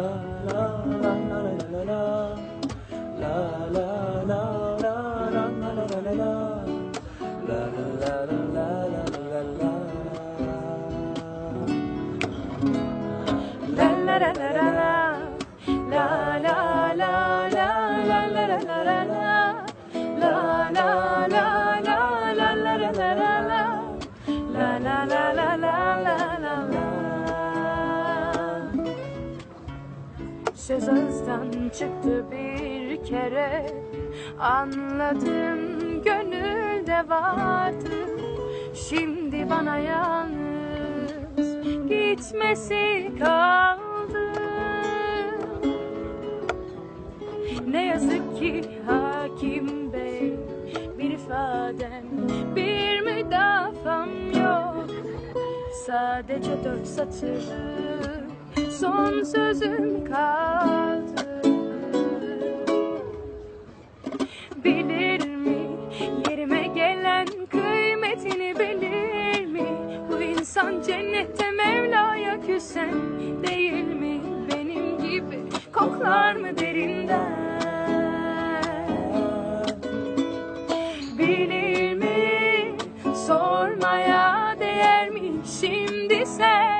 love. Söz ağızdan çıktı bir kere. Anladım gönülde vardı. Şimdi bana yalnız gitmesi kaldı. Ne yazık ki hakim bey Bir ifadem bir müdafam yok. Sadece dört satır son sözüm kaldı. Bilir mi yerime gelen kıymetini bilir mi? Bu insan cennette Mevla'ya küsen değil mi? Benim gibi koklar mı derinden? Bilir mi sormaya değer mi? Şimdi sen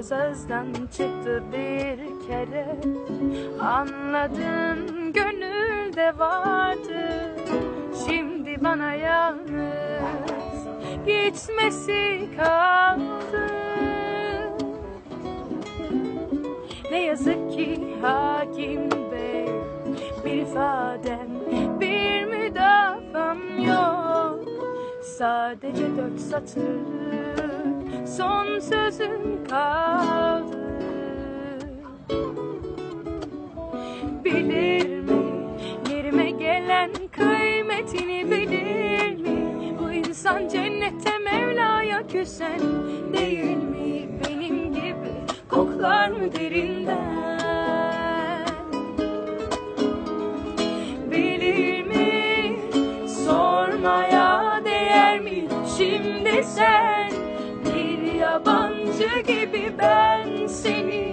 Söz ağızdan çıktı bir kere. Anladım gönülde vardı. Şimdi bana yalnız gitmesi kaldı. Ne yazık ki hakim bey Bir ifadem bir müdafam yok. Sadece dört satır son sözüm kaldı Bilir mi? Yerime gelen kıymetini bilir mi? Bu insan cennette Mevla'ya küsen değil mi? Benim gibi koklar mı derinden? Bilir mi? Sormaya değer mi? Şimdi sen bir yabancı gibi ben seni